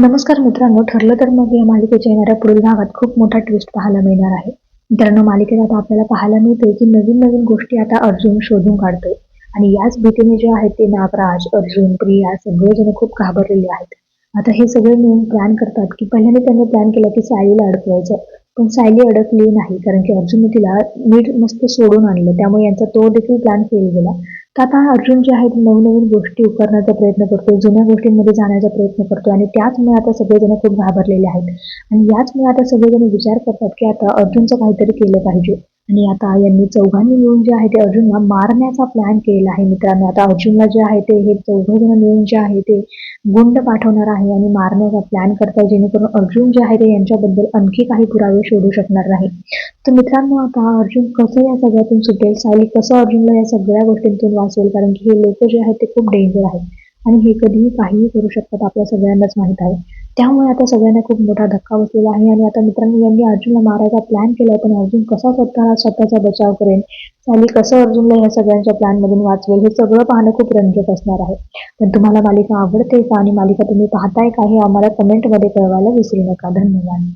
नमस्कार मित्रांनो ठरलं तर मग या मालिकेच्या येणाऱ्या पुढील भागात खूप मोठा ट्विस्ट पाहायला मिळणार आहे. मित्रांनो मालिकेत आता आपल्याला पाहायला मिळते की नवीन नवीन गोष्टी आता अर्जुन शोधून काढतोय. आणि याच भीतीने जे आहेत ते नागराज अर्जुन प्रिया सगळेजण खूप घाबरलेले आहेत. आता हे सगळे मिळून प्लॅन करतात की पहिल्याने त्यांनी प्लॅन केला की सायलीला अडकवायचं. पण सायली अडकली नाही कारण की अर्जुनने तिला नीट मस्त सोडून आणलं. त्यामुळे यांचा तो देखील प्लॅन फेल गेला. तर आता अर्जुन जे आहेत नवनवीन गोष्टी उकरण्याचा प्रयत्न करतो जुन्या गोष्टींमध्ये जाण्याचा प्रयत्न करतो आणि त्याचमुळे आता सगळेजण खूप घाबरलेले आहेत. आणि याचमुळे आता सगळेजण विचार करतात की आता अर्जुनचं काहीतरी केलं पाहिजे. आणि आता यांनी चौघांनी मिळून जे आहे ते अर्जुनला मारण्याचा प्लॅन केलेला आहे मित्रांनो. आता अर्जुनला जे आहे ते हे चौघजण मिळून जे आहे ते गुंड पाठवणार आहे आणि मारण्याचा प्लॅन करताय जेणेकरून अर्जुन जे आहे ते यांच्याबद्दल आणखी काही पुरावे शोधू शकणार नाही. तर मित्रांनो आता अर्जुन कसं या सगळ्यातून सुटेल सायली कसं अर्जुनला या सगळ्या गोष्टींतून वाचवेल? कारण की हे लोक जे आहेत ते खूप डेंजर आहेत. आणि हे कधीही काहीही करू शकतात आपल्या सगळ्यांनाच माहीत आहे. त्यामुळे आता सगळ्यांना खूप मोठा धक्का बसलेला आहे आणि आता मित्रांनो यांनी अर्जुनला मारायचा प्लॅन केलाय पण अर्जुन कसा स्वतःला स्वतःचा बचाव करेल आणि कसं अर्जुनला या सगळ्यांच्या प्लॅनमधून वाचवेल हे सगळं पाहणं खूप रंजक असणार आहे. पण तुम्हाला मालिका आवडते का? आणि मालिका तुम्ही पाहताय का? हे आम्हाला कमेंटमध्ये कळवायला विसरू नका. धन्यवाद.